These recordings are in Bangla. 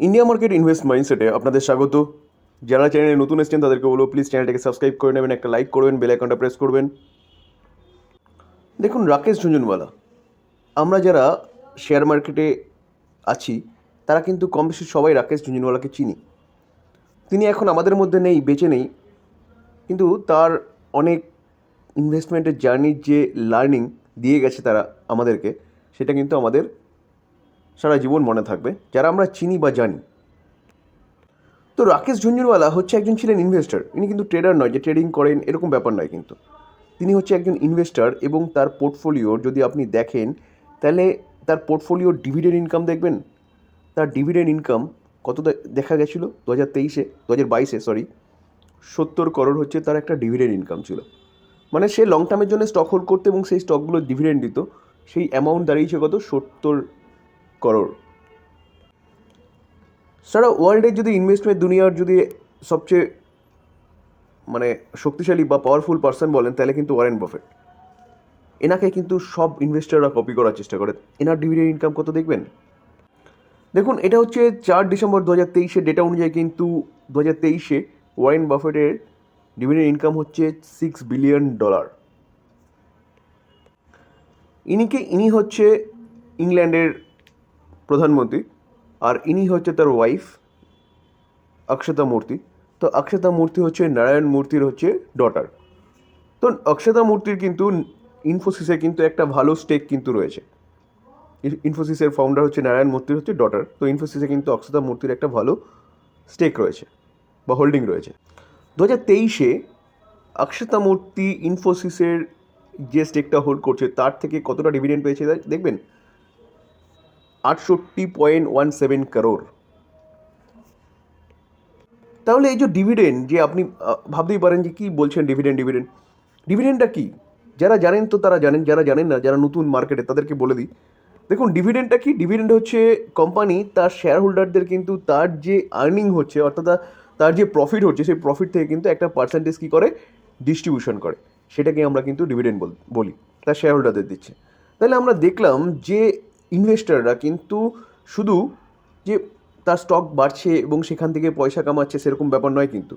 ইন্ডিয়া মার্কেট ইনভেস্ট মাইন্ডসেটে আপনাদের স্বাগত। যারা চ্যানেলে নতুন এসেছেন, তাদেরকে বলব প্লিজ চ্যানেলটাকে সাবস্ক্রাইব করে নেবেন, একটা লাইক করবেন বেল আইকনটা প্রেস করবেন। দেখুন, রাকেশ ঝুনঝুনওয়ালা, আমরা যারা শেয়ার মার্কেটে আছি, তারা কিন্তু কম বেশি সবাই রাকেশ ঝুনঝুনওয়ালাকে চিনি। তিনি এখন আমাদের মধ্যে নেই, বেঁচে নেই, কিন্তু তার অনেক ইনভেস্টমেন্টের জার্নির যে লার্নিং দিয়ে গেছে তারা আমাদেরকে, সেটা কিন্তু আমাদের সারা জীবন মনে থাকবে, যারা আমরা চিনি বা জানি। তো রাকেশ ঝুনঝুনওয়ালা হচ্ছে একজন ছিলেন ইনভেস্টর ইনি কিন্তু ট্রেডার নয়, যে ট্রেডিং করেন, এরকম ব্যাপার নয় কিন্তু। তিনি হচ্ছে একজন ইনভেস্টর এবং তার পোর্টফোলিওর যদি আপনি দেখেন, তাহলে তার পোর্টফোলিওর ডিভিডেন্ড ইনকাম দেখবেন। তার ডিভিডেন্ড ইনকাম কত দেখা গেছিল? দু হাজার তেইশে দু হাজার বাইশে সরি সত্তর করোড় হচ্ছে তার একটা ডিভিডেন্ড ইনকাম ছিল। মানে সে লং টার্মের জন্য স্টক হোল্ড করতো এবং সেই স্টকগুলো ডিভিডেন্ড দিত। সেই অ্যামাউন্ট দাঁড়িয়েছে কত? সত্তর করোড়। সারা ওয়ার্ল্ডের যদি ইনভেস্টমেন্ট দুনিয়ার যদি সবচেয়ে মানে শক্তিশালী বা পাওয়ারফুল পার্সন বলেন, তাহলে কিন্তু ওয়ারেন বফেট। এনাকে কিন্তু সব ইনভেস্টাররা কপি করার চেষ্টা করে। এনার ডিভিডেন্ড ইনকাম কত দেখবেন? দেখুন, এটা হচ্ছে চার ডিসেম্বর দু হাজার তেইশের ডেটা অনুযায়ী কিন্তু দু হাজার তেইশে ওয়ারেন বাফেটের ডিভিডেন্ড ইনকাম হচ্ছে সিক্স বিলিয়ন ডলার ইনিকে, ইনি হচ্ছে ইংল্যান্ডের প্রধানমন্ত্রী আর ইনি হচ্ছে তার ওয়াইফ অক্ষতা মূর্তি তো অক্ষতা মূর্তি হচ্ছে নারায়ণ মূর্তির হচ্ছে ডটার তো অক্ষতা মূর্তির কিন্তু ইনফোসিসে কিন্তু একটা ভালো স্টেক কিন্তু রয়েছে। ইনফোসিসের ফাউন্ডার হচ্ছে নারায়ণ মূর্তির হচ্ছে ডটার তো ইনফোসিসে কিন্তু অক্ষতা মূর্তির একটা ভালো স্টেক রয়েছে বা হোল্ডিং রয়েছে। দু হাজার তেইশে অক্ষতা মূর্তি ইনফোসিসের যে স্টেকটা হোল্ড করছে, তার থেকে কতটা ডিভিডেন্ড পেয়েছে দেখবেন? আটষট্টি পয়েন্ট ওয়ান সেভেন করোড় তাহলে এই যে ডিভিডেন্ড যে আপনি ভাবতেই পারেন যে কী বলছেন ডিভিডেন্ড ডিভিডেন্ড ডিভিডেন্ডটা কী? যারা জানেন তো তারা জানেন, যারা জানেন না, যারা নতুন মার্কেটে তাদেরকে বলে দিই। দেখুন ডিভিডেন্ডটা কি? ডিভিডেন্ড হচ্ছে কোম্পানি তার শেয়ার হোল্ডারদের কিন্তু তার যে আর্নিং হচ্ছে, অর্থাৎ তার যে প্রফিট হচ্ছে, সেই প্রফিট থেকে কিন্তু একটা পার্সেন্টেজ কী করে? ডিস্ট্রিবিউশন করে। সেটাকে আমরা কিন্তু ডিভিডেন্ড বলি তার শেয়ার হোল্ডারদের দিচ্ছে। তাহলে আমরা দেখলাম যে ইনভেস্টাররা কিন্তু শুধু যে তার স্টক বাড়ছে এবং সেখান থেকে পয়সা কামাচ্ছে সেরকম ব্যাপার নয় কিন্তু।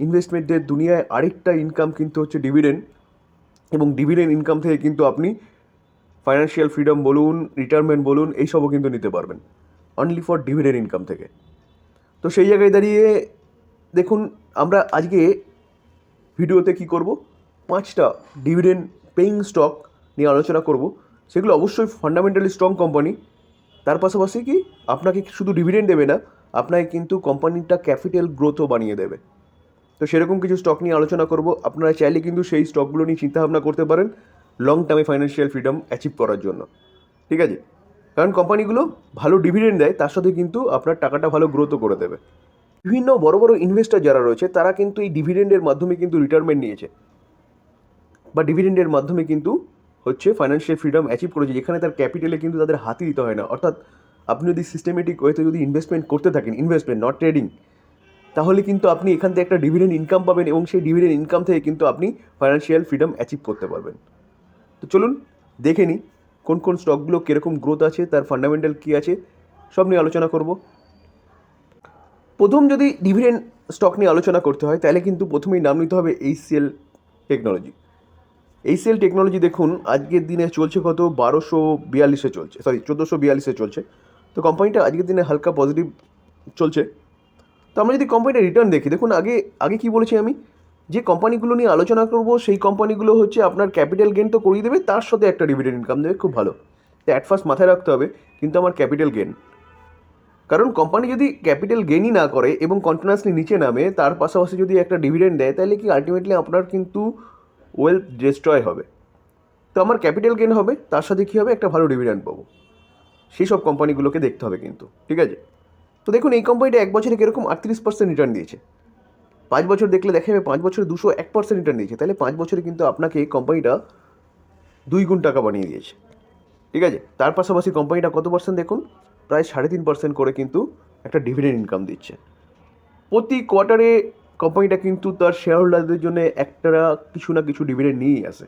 ইনভেস্টমেন্টের দুনিয়ায় আরেকটা ইনকাম কিন্তু হচ্ছে ডিভিডেন্ড এবং ডিভিডেন্ড ইনকাম থেকে কিন্তু আপনি ফাইন্যান্সিয়াল ফ্রিডম বলুন রিটায়ারমেন্ট বলুন, এইসবও কিন্তু নিতে পারবেন। অনলি ফর ডিভিডেন্ড ইনকাম থেকে। তো সেই জায়গায় দাঁড়িয়ে দেখুন, আমরা আজকে ভিডিওতে কি করব? পাঁচটা ডিভিডেন্ড পেইং স্টক নিয়ে আলোচনা করব। সেগুলো অবশ্যই ফান্ডামেন্টালি স্ট্রং কোম্পানি তার পাশাপাশি কি? আপনাকে শুধু ডিভিডেন্ড দেবে না, আপনাকে কিন্তু কোম্পানিটা ক্যাপিটাল গ্রোথও বানিয়ে দেবে। তো সেরকম কিছু স্টক নিয়ে আলোচনা করব। আপনারা চাইলে কিন্তু সেই স্টকগুলো নিয়ে চিন্তাভাবনা করতে পারেন লং টার্মে ফাইন্যান্সিয়াল ফ্রিডম অ্যাচিভ করার জন্য। ঠিক আছে? কারণ কোম্পানিগুলো ভালো ডিভিডেন্ড দেয়, তার সাথে কিন্তু আপনার টাকাটা ভালো গ্রোথও করে দেবে। বিভিন্ন বড় বড় ইনভেস্টর যারা রয়েছে, তারা কিন্তু এই ডিভিডেন্ডের মাধ্যমে কিন্তু রিটায়ারমেন্ট নিয়েছে। বা ডিভিডেন্ডের মাধ্যমে কিন্তু হচ্ছে ফাইন্যান্সিয়াল ফ্রিডম অ্যাচিভ করেছে, যেখানে তার ক্যাপিটালে কিন্তু তাদের হাতে দিতে হয় না। অর্থাৎ আপনি যদি সিস্টেমেটিক ওয়েতে যদি ইনভেস্টমেন্ট করতে থাকেন ইনভেস্টমেন্ট নট ট্রেডিং তাহলে কিন্তু আপনি এখান থেকে একটা ডিভিডেন্ড ইনকাম পাবেন এবং সেই ডিভিডেন্ড ইনকাম থেকে কিন্তু আপনি ফাইন্যান্সিয়াল ফ্রিডম অ্যাচিভ করতে পারবেন। তো চলুন দেখে নিই কোন কোন স্টকগুলো কীরকম গ্রোথ আছে, তার ফান্ডামেন্টাল কী আছে, সব নিয়ে আলোচনা করব। প্রথম যদি ডিভিডেন্ড স্টক নিয়ে আলোচনা করতে হয়, তাহলে কিন্তু প্রথমেই নাম নিতে হবে এইচসিএল টেকনোলজি এইচসিএল টেকনোলজি দেখুন, আজকের দিনে চলছে কত? বারোশো বিয়াল্লিশে চলছে। সরি চোদ্দোশো বিয়াল্লিশে চলছে। তো কোম্পানিটা আজকের দিনে হালকা পজিটিভ চলছে। তো আমরা যদি কোম্পানিটা রিটার্ন দেখি, দেখুন আগে আগে কি বলেছি আমি? যে কোম্পানিগুলো নিয়ে আলোচনা করব, সেই কোম্পানিগুলো হচ্ছে আপনার ক্যাপিটাল গেন তো করিয়ে দেবে, তার সাথে একটা ডিভিডেন্ড ইনকাম দেবে, খুব ভালো। তো অ্যাট ফার্স্ট মাথায় রাখতে হবে, কিন্তু আমার ক্যাপিটাল গেন কারণ কোম্পানি যদি ক্যাপিটাল গেনই না করে এবং কন্টিনিউয়াসলি নিচে নামে, তার পাশাপাশি যদি একটা ডিভিডেন্ড দেয়, তাহলে কি আলটিমেটলি আপনার কিন্তু ওয়েলথ ডিস্ট্রয় হবে। তো আমার ক্যাপিটাল গেন হবে, তার সাথে কী হবে? একটা ভালো ডিভিডেন্ড পাবো। সেই সব কোম্পানিগুলোকে দেখতে হবে কিন্তু, ঠিক আছে? তো দেখুন, এই কোম্পানিটা এক বছরে কীরকম আটত্রিশ পার্সেন্ট রিটার্ন দিয়েছে। পাঁচ বছর দেখলে দেখা যাবে, পাঁচ বছরে দুশো এক পার্সেন্ট রিটার্ন দিয়েছে। তাহলে পাঁচ বছরে কিন্তু আপনাকে এই কোম্পানিটা দুই গুণ টাকা বানিয়ে দিয়েছে। ঠিক আছে? তার পাশাপাশি কোম্পানিটা কত পার্সেন্ট দেখুন? প্রায় সাড়ে তিন পার্সেন্ট করে কিন্তু একটা ডিভিডেন্ড ইনকাম দিচ্ছে। প্রতি কোয়ার্টারে কোম্পানিটা কিন্তু তার শেয়ার হোল্ডারদের জন্য একটা কিছু না কিছু ডিভিডেন্ড নিয়েই আসে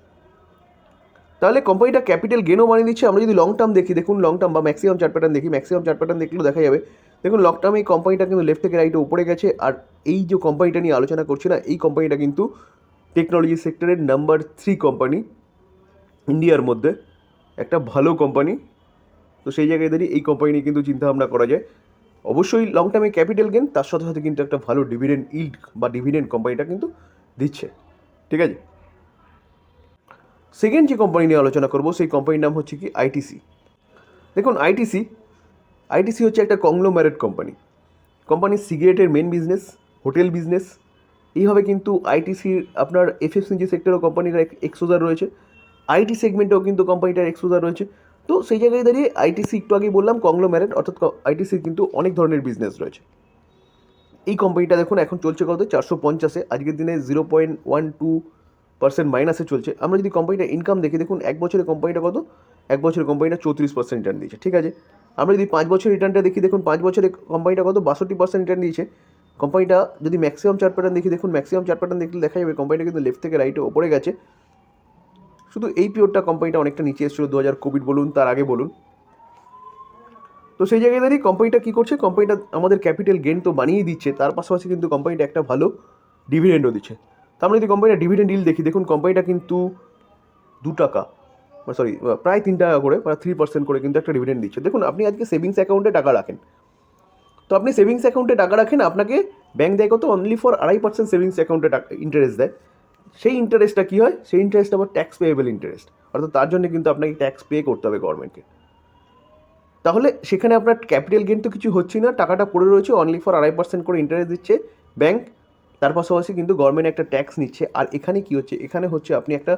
তাহলে কোম্পানিটা ক্যাপিটাল গেনও বানিয়ে দিচ্ছে। আমরা যদি লং টার্ম দেখি, দেখুন লং টার্ম বা ম্যাক্সিমাম চার্ট প্যাটার্ন দেখি ম্যাক্সিমাম চার্ট প্যাটার্ন দেখলেও দেখা যাবে, দেখুন লং টার্মে এই কোম্পানিটা কিন্তু লেফট থেকে রাইটে উপরে গেছে। আর এই যে কোম্পানিটা নিয়ে আলোচনা করছি না, এই কোম্পানিটা কিন্তু টেকনোলজি সেক্টরের নাম্বার থ্রি কোম্পানি ইন্ডিয়ার মধ্যে। একটা ভালো কোম্পানি। তো সেই জায়গায় দাঁড়িয়ে এই কোম্পানি নিয়ে কিন্তু চিন্তাভাবনা করা যায়। অবশ্যই লং টার্মে ক্যাপিটাল গেন তার সাথে সাথে কিন্তু একটা ভালো ডিভিডেন্ড ইল্ড বা ডিভিডেন্ড কোম্পানিটা কিন্তু দিচ্ছে। ঠিক আছে? সেকেন্ড যে কোম্পানি নিয়ে আলোচনা করব, সেই কোম্পানির নাম হচ্ছে কি? আইটিসি দেখুন আইটিসি আইটিসি হচ্ছে একটা কংলোম্যারেট কোম্পানি কোম্পানির সিগারেটের মেন বিজনেস হোটেল বিজনেস এইভাবে কিন্তু আইটিসির আপনার এফএফসিজি সেক্টরও কোম্পানির এক্সোজার রয়েছে আইটি সেগমেন্টেও কিন্তু কোম্পানিটার এক্সোজার রয়েছে। তো সেই জায়গায় দাঁড়িয়ে আইটিসি একটু আগেই বললাম কংলোম্যারেট অর্থাৎ আইটিসির কিন্তু অনেক ধরনের বিজনেস রয়েছে। এই কোম্পানিটা দেখুন, এখন চলছে কত? চারশো পঞ্চাশে। আজকের দিনে zero point one two percent মাইনাসে চলছে। আমরা যদি কোম্পানিটা ইনকাম দেখি, দেখুন, এক বছরের কোম্পানিটা কত? এক বছরের কোম্পানিটা চৌত্রিশ পার্সেন্ট রিটার্ন দিয়েছে, ঠিক আছে? আমরা যদি পাঁচ বছর রিটার্নটা দেখি, দেখুন, পাঁচ বছরে কোম্পানিটা কত? বাষট্টি পার্সেন্ট রিটার্ন দিয়েছে। কোম্পানিটা যদি ম্যাক্সিমাম চার্ট প্যাটার্ন দেখি, দেখুন ম্যাক্সিমাম চার্ট প্যাটার্ন দেখলে দেখা যাবে কোম্পানিটা কিন্তু লেফট থেকে রাইটে ওপরে গেছে। শুধু এই পিরিয়ডটা কোম্পানিটা অনেকটা নিচে এসেছিল, দু হাজার কোভিড বলুন, তার আগে বলুন। তো সেই জায়গায় দাঁড়িয়ে কোম্পানিটা কী করছে? কোম্পানিটা আমাদের ক্যাপিটাল গেন তো বানিয়ে দিচ্ছে, তার পাশাপাশি কিন্তু কোম্পানিটা একটা ভালো ডিভিডেন্ডও দিচ্ছে। তো আমরা যদি কোম্পানিটা ডিভিডেন্ড ডিল দেখি, দেখুন কোম্পানিটা কিন্তু দু টাকা সরি প্রায় তিন টাকা করে, প্রায় থ্রি পার্সেন্ট করে কিন্তু একটা ডিভিডেন্ড দিচ্ছে। দেখুন, আপনি আজকে সেভিংস অ্যাকাউন্টে টাকা রাখেন। তো আপনি সেভিংস অ্যাকাউন্টে টাকা রাখেন, আপনাকে ব্যাংক দেয় কত? অনলি ফর আড়াই পার্সেন্ট সেভিংস অ্যাকাউন্টে টাকা ইন্টারেস্ট দেয়। সেই ইন্টারেস্টটা কী হয়? সেই ইন্টারেস্ট আবার ট্যাক্স পেয়েবল ইন্টারেস্ট অর্থাৎ তার জন্য কিন্তু আপনাকে ট্যাক্স পে করতে হবে গভর্নমেন্টকে তাহলে সেখানে আপনার ক্যাপিটাল গেন তো কিছু হচ্ছে না, টাকাটা পড়ে রয়েছে অনলি ফর আড়াই পার্সেন্ট করে ইন্টারেস্ট দিচ্ছে ব্যাংক তার পাশাপাশি কিন্তু গভর্নমেন্ট একটা ট্যাক্স নিচ্ছে। আর এখানে কি হচ্ছে? এখানে হচ্ছে আপনি একটা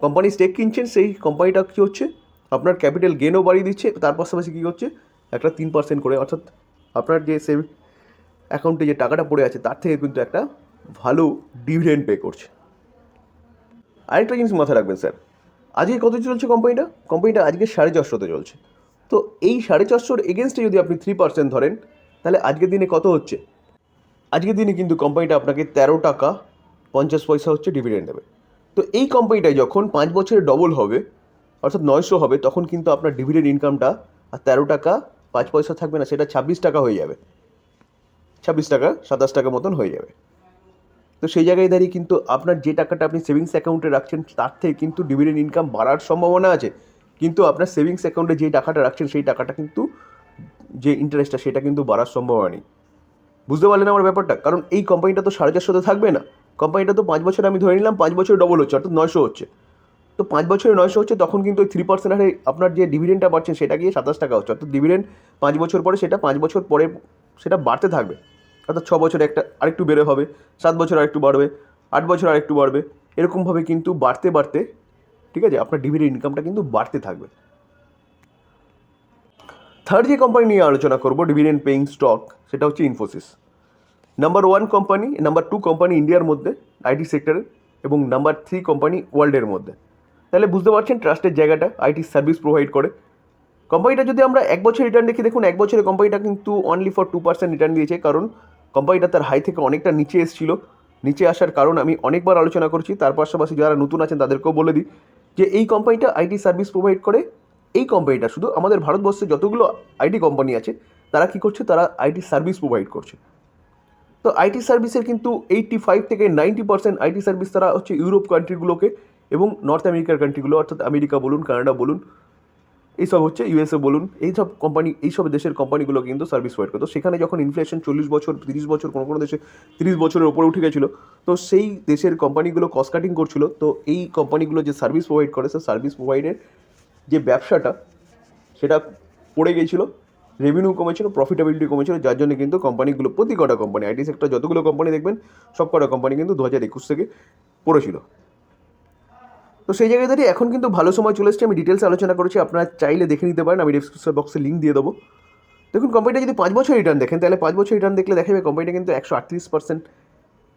কোম্পানি স্টেক কিনছেন, সেই কোম্পানিটা কী হচ্ছে? আপনার ক্যাপিটাল গেনও বাড়িয়ে দিচ্ছে, তার পাশাপাশি কী হচ্ছে? একটা তিন পার্সেন্ট করে, অর্থাৎ আপনার যে সেভ অ্যাকাউন্টে যে টাকাটা পড়ে আছে, তার থেকে কিন্তু একটা ডিভিডেন্ড পে করছে। আরেকটা জিনিস মাথায় রাখবেন স্যার, আজকে কত চলছে কোম্পানিটা কোম্পানিটা আজকে সাড়ে চারশোতে চলছে। তো এই সাড়ে চারশোর এগেনস্টে যদি আপনি থ্রি পার্সেন্ট ধরেন, তাহলে আজকের দিনে কত হচ্ছে? আজকের দিনে কিন্তু কোম্পানিটা আপনাকে তেরো টাকা পঞ্চাশ পয়সা হচ্ছে ডিভিডেন্ড দেবে। তো এই কোম্পানিটায় যখন পাঁচ বছরে ডবল হবে, অর্থাৎ নয়শো হবে, তখন কিন্তু আপনার ডিভিডেন্ড ইনকামটা আর তেরো টাকা পাঁচ পয়সা থাকবে না, সেটা ছাব্বিশ টাকা হয়ে যাবে। ছাব্বিশ টাকা সাতাশ টাকা মতন হয়ে যাবে। তো সেই জায়গায় দাঁড়িয়ে কিন্তু আপনার যে টাকাটা আপনি সেভিংস অ্যাকাউন্টে রাখছেন, তার থেকে কিন্তু ডিভিডেন্ড ইনকাম বাড়ার সম্ভাবনা আছে। কিন্তু আপনার সেভিংস অ্যাকাউন্টে যে টাকাটা রাখছেন, সেই টাকাটা কিন্তু যে ইন্টারেস্টটা সেটা কিন্তু বাড়ার সম্ভাবনা নেই। বুঝতে পারলেন আমার ব্যাপারটা? কারণ এই কোম্পানিটা তো সাড়ে চারশোতে থাকবে না। কোম্পানিটা তো পাঁচ বছর আমি ধরে নিলাম, পাঁচ বছর ডবল হচ্ছে, অর্থাৎ নয়শো হচ্ছে। তো পাঁচ বছরে নয়শো হচ্ছে, তখন কিন্তু ওই থ্রি পার্সেন্ট হারে আপনার যে ডিভিডেন্টটা পাচ্ছেন সেটা গিয়ে সাতাশ টাকা হচ্ছে। অর্থাৎ ডিভিডেন্ড পাঁচ বছর পরে, সেটা পাঁচ বছর পরে সেটা বাড়তে থাকবে। অর্থাৎ ছ বছর একটা আরেকটু বেড়ে হবে, সাত বছর আরেকটু বাড়বে, আট বছর আরেকটু বাড়বে, এরকমভাবে কিন্তু বাড়তে বাড়তে, ঠিক আছে, আপনার ডিভিডেন্ড ইনকামটা কিন্তু বাড়তে থাকবে। থার্ড যে কোম্পানি নিয়ে আলোচনা করব ডিভিডেন্ড পেইং স্টক সেটা হচ্ছে Infosys number one company number two company ইন্ডিয়ার মধ্যে আইটি সেক্টরে এবং নাম্বার থ্রি কোম্পানি ওয়ার্ল্ডের মধ্যে। তাহলে বুঝতে পারছেন ট্রাস্টের জায়গাটা আইটি সার্ভিস প্রোভাইড করে। কোম্পানিটা যদি আমরা এক বছর রিটার্ন দেখি, দেখুন, এক বছরে কোম্পানিটা কিন্তু only for two percent return দিয়েছে, কারণ কোম্পানিটা তার হাই থেকে অনেকটা নিচে এসেছিল। নিচে আসার কারণ আমি অনেকবার আলোচনা করছি। তার পাশাপাশি যারা নতুন আছেন তাদেরকেও বলে দিই যে এই কোম্পানিটা আইটি সার্ভিস প্রোভাইড করে। এই কোম্পানিটা শুধু আমাদের ভারতবর্ষে যতগুলো আইটি কোম্পানি আছে, তারা কী করছে? তারা আইটি সার্ভিস প্রোভাইড করছে। তো আইটি সার্ভিসের কিন্তু এইটটি ফাইভ থেকে নাইনটি পার্সেন্ট আইটি সার্ভিস তারা হচ্ছে ইউরোপ কান্ট্রিগুলোকে এবং নর্থ আমেরিকার কান্ট্রিগুলো অর্থাৎ আমেরিকা বলুন কানাডা বলুন এইসব হচ্ছে ইউএসএ বলুন, এইসব কোম্পানি এইসব দেশের কোম্পানিগুলো কিন্তু সার্ভিস প্রোভাইড করতো সেখানে যখন ইনফ্লেশন চল্লিশ বছর, তিরিশ বছর, কোনো কোনো দেশে তিরিশ বছরের ওপরে উঠে গেছিল, তো সেই দেশের কোম্পানিগুলো কস্ট কাটিং করছিল। তো এই কোম্পানিগুলো যে সার্ভিস প্রোভাইড করে সে সার্ভিস প্রোভাইডের যে ব্যবসাটা, সেটা পড়ে গিয়েছিল রেভিনিউ কমেছিল প্রফিটেবিলিটি কমেছিল, যার জন্য কিন্তু কোম্পানিগুলো প্রতি কটা কোম্পানি আইটি সেক্টর যতগুলো কোম্পানি দেখবেন সব কটা কোম্পানি কিন্তু দু হাজার একুশ থেকে পড়েছিল। তো সেই জায়গায় দাঁড়িয়ে এখন কিন্তু ভালো সময় চলে এসছে। আমি ডিটেলস আলোচনা করেছি, আপনারা চাইলে দেখে নিতে পারেন। আমি ডিসক্রিপশন বক্সে লিঙ্ক দিয়ে দেবো। দেখুন কোম্পানিটা যদি পাঁচ বছর রিটার্ন দেখেন, তাহলে পাঁচ বছর রিটার্ন দেখলে দেখা যাবে কোম্পানিটা কিন্তু একশো আটত্রিশ পার্সেন্ট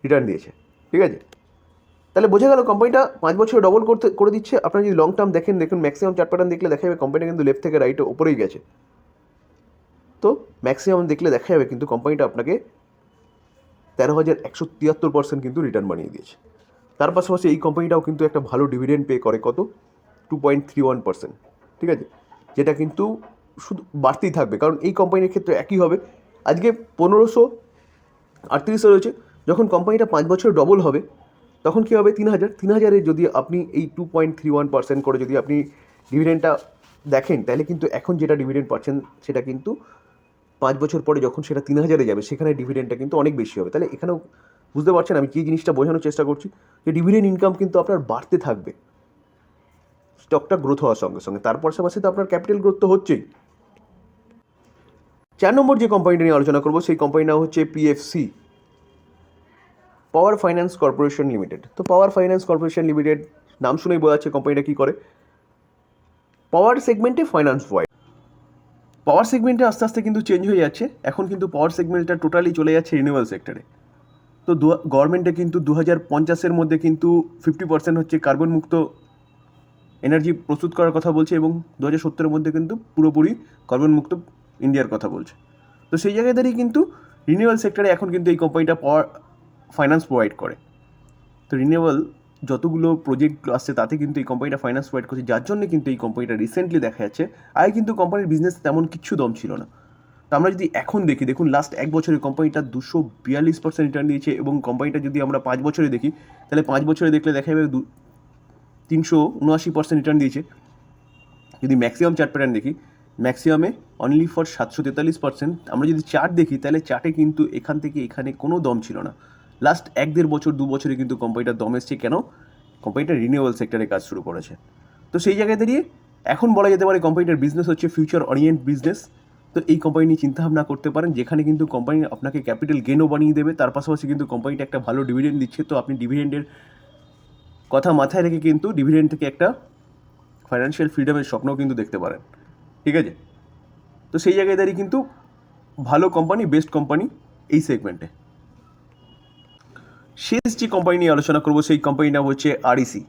রিটার্ন দিয়েছে। ঠিক আছে? তাহলে বোঝা গেল কোম্পানিটা পাঁচ বছর ডবল করতে, করে দিচ্ছে। আপনারা যদি লং টার্ম দেখেন, দেখুন ম্যাক্সিমাম চার্ট প্যাটার্ন দেখলে দেখা যাবে কোম্পানিটা কিন্তু লেফট থেকে রাইটে ওপরেই গেছে। তো ম্যাক্সিমাম দেখলে দেখা যাবে কিন্তু কোম্পানিটা আপনাকে তেরো হাজার একশো তিয়াত্তর পার্সেন্ট কিন্তু রিটার্ন বানিয়ে দিয়েছে। তার পাশাপাশি এই কোম্পানিটাও কিন্তু একটা ভালো ডিভিডেন্ড পে করে কত? Two point three one percent ঠিক আছে? যেটা কিন্তু শুধু বাড়তেই থাকবে, কারণ এই কোম্পানির ক্ষেত্রে একই হবে। আজকে পনেরোশো আটত্রিশে রয়েছে, যখন কোম্পানিটা পাঁচ বছর ডবল হবে, তখন কী হবে? তিন হাজার। তিন হাজারে যদি আপনি এই two point three one percent করে যদি আপনি ডিভিডেন্ডটা দেখেন, তাহলে কিন্তু এখন যেটা ডিভিডেন্ড পাচ্ছেন, সেটা কিন্তু পাঁচ বছর পরে যখন সেটা তিন হাজারে যাবে, সেখানে ডিভিডেন্ডটা কিন্তু অনেক বেশি হবে। তাহলে এখানেও বুঝতে পারছেন আমি কী জিনিসটা বোঝানোর চেষ্টা করছি? যে ডিভিডেন্ড ইনকাম কিন্তু আপনার বাড়তে থাকবে। স্টকটা গ্রোথ হওয়ার সঙ্গে সঙ্গে। তার পাশাপাশি তো আপনার ক্যাপিটাল গ্রোথ তো হচ্ছেই। চার নম্বর যে কোম্পানিটা নিয়ে আলোচনা করব, সেই কোম্পানিটা হচ্ছে PFC power finance corporation limited তো পাওয়ার ফাইন্যান্স কর্পোরেশন লিমিটেড নাম শুনেই বোঝা যাচ্ছে কোম্পানিটা কী করে? পাওয়ার সেগমেন্টে ফাইন্যান্স প্রোভাইড পাওয়ার সেগমেন্টে আস্তে আস্তে কিন্তু চেঞ্জ হয়ে যাচ্ছে। এখন কিন্তু পাওয়ার সেগমেন্টটা টোটালি চলে যাচ্ছে রিনিউয়াল সেক্টরে তো দু গভর্নমেন্টে কিন্তু দু হাজার পঞ্চাশের মধ্যে কিন্তু ফিফটি পার্সেন্ট হচ্ছে কার্বন মুক্ত এনার্জি প্রস্তুত করার কথা বলছে এবং দু হাজার সত্তরের মধ্যে কিন্তু পুরোপুরি কার্বন মুক্ত ইন্ডিয়ার কথা বলছে। তো সেই জায়গায় দাঁড়িয়ে কিন্তু রিনিউয়াল সেক্টরে এখন কিন্তু এই কোম্পানিটা পাওয়ার ফাইন্যান্স প্রোভাইড করে। তো রিনিউয়াল যতগুলো প্রজেক্ট আসছে তাতে কিন্তু এই কোম্পানিটা ফাইন্যান্স প্রোভাইড করছে, যার জন্য কিন্তু এই কোম্পানিটা রিসেন্টলি দেখা যাচ্ছে। আগে কিন্তু কোম্পানির বিজনেস তেমন কিছু দম ছিল না। তো আমরা যদি এখন দেখি, দেখুন লাস্ট এক বছরে কোম্পানিটা দুশো বিয়াল্লিশ পার্সেন্ট রিটার্ন দিয়েছে এবং কোম্পানিটা যদি আমরা পাঁচ বছরে দেখি, তাহলে পাঁচ বছরে দেখলে দেখা যাবে দু তিনশো উনআশি পার্সেন্ট রিটার্ন দিয়েছে। যদি ম্যাক্সিমাম চার্ট প্যাটার্ন দেখি ম্যাক্সিমামে অনলি ফর সাতশো তেতাল্লিশ পার্সেন্ট আমরা যদি চার্ট দেখি, তাহলে চার্টে কিন্তু এখান থেকে এখানে কোনো দম ছিল না। লাস্ট এক দেড় বছর, দু বছরে কিন্তু কোম্পানিটার দম এসছে। কেন? কোম্পানিটা রিনিউয়াল সেক্টরে কাজ শুরু করেছে। তো সেই জায়গায় দাঁড়িয়ে এখন বলা যেতে পারে কোম্পানিটার বিজনেস হচ্ছে ফিউচার অরিয়েন্ট বিজনেস তো এই কোম্পানি নিয়ে চিন্তাভাবনা করতে পারেন, যেখানে কিন্তু কোম্পানি আপনাকে ক্যাপিটাল গেনও বানিয়ে দেবে, তার পাশাপাশি কিন্তু কোম্পানিটা একটা ভালো ডিভিডেন্ড দিচ্ছে। তো আপনি ডিভিডেন্ডের কথা মাথায় রেখে কিন্তু ডিভিডেন্ড থেকে একটা ফাইন্যান্সিয়াল ফ্রিডমের স্বপ্নও কিন্তু দেখতে পারেন। ঠিক আছে? তো সেই জায়গায় দাঁড়িয়ে কিন্তু ভালো কোম্পানি বেস্ট কোম্পানি এই সেগমেন্টে শেষ যে কোম্পানি নিয়ে আলোচনা করব, সেই কোম্পানিটা হচ্ছে আরইসি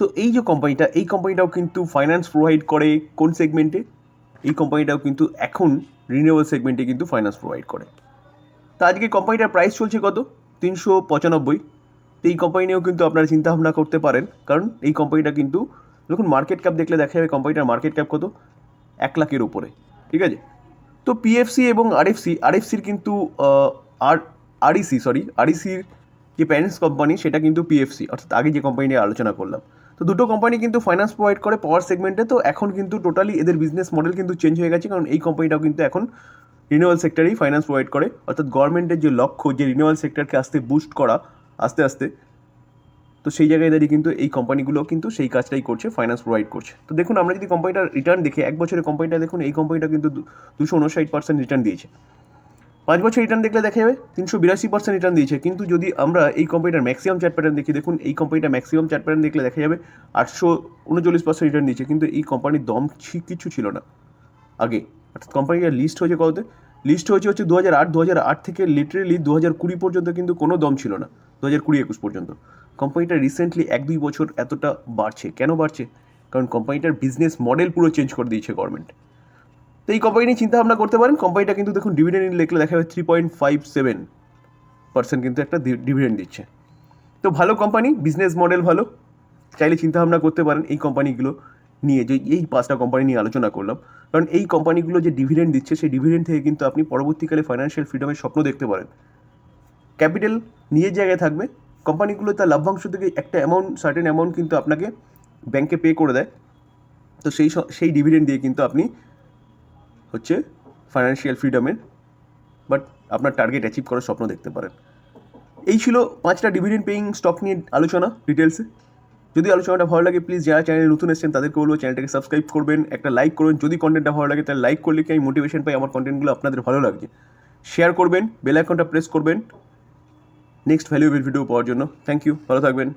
তো এই যে কোম্পানিটা এই কোম্পানিটাও কিন্তু ফাইন্যান্স প্রোভাইড করে কোন সেগমেন্টে এই কোম্পানিটাও কিন্তু এখন রিনিউয়েবল সেগমেন্টে কিন্তু ফাইন্যান্স প্রোভাইড করে। তো আজকে কোম্পানিটার প্রাইস চলছে কত? তিনশো পঁচানব্বই। তো এই কোম্পানি নিয়েও কিন্তু আপনারা চিন্তাভাবনা করতে পারেন, কারণ এই কোম্পানিটা কিন্তু দেখুন মার্কেট ক্যাপ দেখলে দেখা যাবে কোম্পানিটার মার্কেট ক্যাপ কত? এক লাখের উপরে, ঠিক আছে? তো পিএফসি এবং আরএফসি আরএফসির কিন্তু আর আরইসি সরি আরইসির যে প্যারেন্টস কোম্পানি সেটা কিন্তু পিএফসি অর্থাৎ আগে যে কোম্পানি নিয়ে আলোচনা করলাম। তো দুটো কোম্পানি কিন্তু ফাইন্যান্স প্রোভাইড করে পাওয়ার সেগমেন্টে তো এখন কিন্তু টোটালি এদের বিজনেস মডেল কিন্তু চেঞ্জ হয়ে গেছে, কারণ এই কোম্পানিটাও কিন্তু এখন রিনিউয়াল সেক্টরেই ফাইন্যান্স প্রোভাইড করে। অর্থাৎ গভর্নমেন্টের যে লক্ষ্য যে রিনিউয়াল সেক্টরকে আস্তে বুস্ট করা, আস্তে আস্তে, তো সেই জায়গায় দাঁড়িয়ে কিন্তু এই কোম্পানিগুলো কিন্তু সেই কাজটাই করছে ফাইন্যান্স প্রোভাইড করছে। তো দেখুন, আমরা যদি কোম্পানিটার রিটার্ন দেখি, এক বছরের কোম্পানিটা দেখুন, এই কোম্পানিটা কিন্তু দুশো উনষাট পার্সেন্ট রিটার্ন দিয়েছে। পাঁচ বছর রিটার্ন দেখলে দেখা যাবে তিনশো বিরাশি পার্সেন্ট রিটার্ন দিয়েছে। কিন্তু যদি আমরা এই কোম্পানিটার ম্যাক্সিমাম চার্ট প্যাটার্ন দেখি, দেখুন, এই কোম্পানিটা ম্যাক্সিমাম চার্ট প্যাটার্ন দেখলে দেখা যাবে আটশো উনচল্লিশ পার্সেন্ট রিটার্ন দিয়েছে, কিন্তু এই কোম্পানির দম কিছু ছিল না। আগে, অর্থাৎ কোম্পানিটা লিস্ট হয়েছে কততে? লিস্ট হয়েছে হচ্ছে দু হাজার আট দু হাজার আট থেকে লিটারেলি দু হাজার কুড়ি পর্যন্ত কিন্তু কোনো দম ছিল না দু হাজার কুড়ি একুশ পর্যন্ত। কোম্পানিটা রিসেন্টলি এক, দুই বছর এতটা বাড়ছে। কেন বাড়ছে? কারণ কোম্পানিটার বিজনেস মডেল পুরো চেঞ্জ করে দিয়েছে গভর্নমেন্ট তো এই কোম্পানি নিয়ে চিন্তা ভাবনা করতে পারেন। কোম্পানিটা কিন্তু দেখুন ডিভিডেন্ড লিখলে দেখা যাবে three point five seven percent কিন্তু একটা ডিভিডেন্ড দিচ্ছে। তো ভালো কোম্পানি বিজনেস মডেল ভালো। চাইলে চিন্তা ভাবনা করতে পারেন এই কোম্পানিগুলো নিয়ে, যে এই পাঁচটা কোম্পানি নিয়ে আলোচনা করলাম। কারণ এই কোম্পানিগুলো যে ডিভিডেন্ড দিচ্ছে, সেই ডিভিডেন্ড থেকে কিন্তু আপনি পরবর্তীকালে ফাইন্যান্সিয়াল ফ্রিডমের স্বপ্ন দেখতে পারেন। ক্যাপিটাল নিজের জায়গায় থাকবে। কোম্পানিগুলো তার লাভ্যাংশ থেকে একটা অ্যামাউন্ট সার্টেন অ্যামাউন্ট কিন্তু আপনাকে ব্যাংকে পে করে দেয়। তো সেই সেই ডিভিডেন্ড দিয়ে কিন্তু আপনি হচ্ছে ফাইন্যান্সিয়াল ফ্রিডমের বাট আপনার টার্গেট অ্যাচিভ করার স্বপ্ন দেখতে পারেন। এই ছিল পাঁচটা ডিভিডেন্ড পেইং স্টক নিয়ে আলোচনা ডিটেলসে যদি আলোচনাটা ভালো লাগে প্লিজ যারা চ্যানেলে নতুন এসেছেন, তাদেরকে বলব চ্যানেলটাকে সাবস্ক্রাইব করবেন, একটা লাইক করবেন যদি কন্টেন্টটা ভালো লাগে, তাহলে লাইক করলে কি আমি মোটিভেশন পাই? আমার কন্টেন্টগুলো আপনাদের ভালো লাগছে। শেয়ার করবেন বেল আইকনটা প্রেস করবেন। নেক্সট ভ্যালুয়েবল ভিডিও পাওয়ার জন্য। থ্যাংক ইউ ভালো থাকবেন।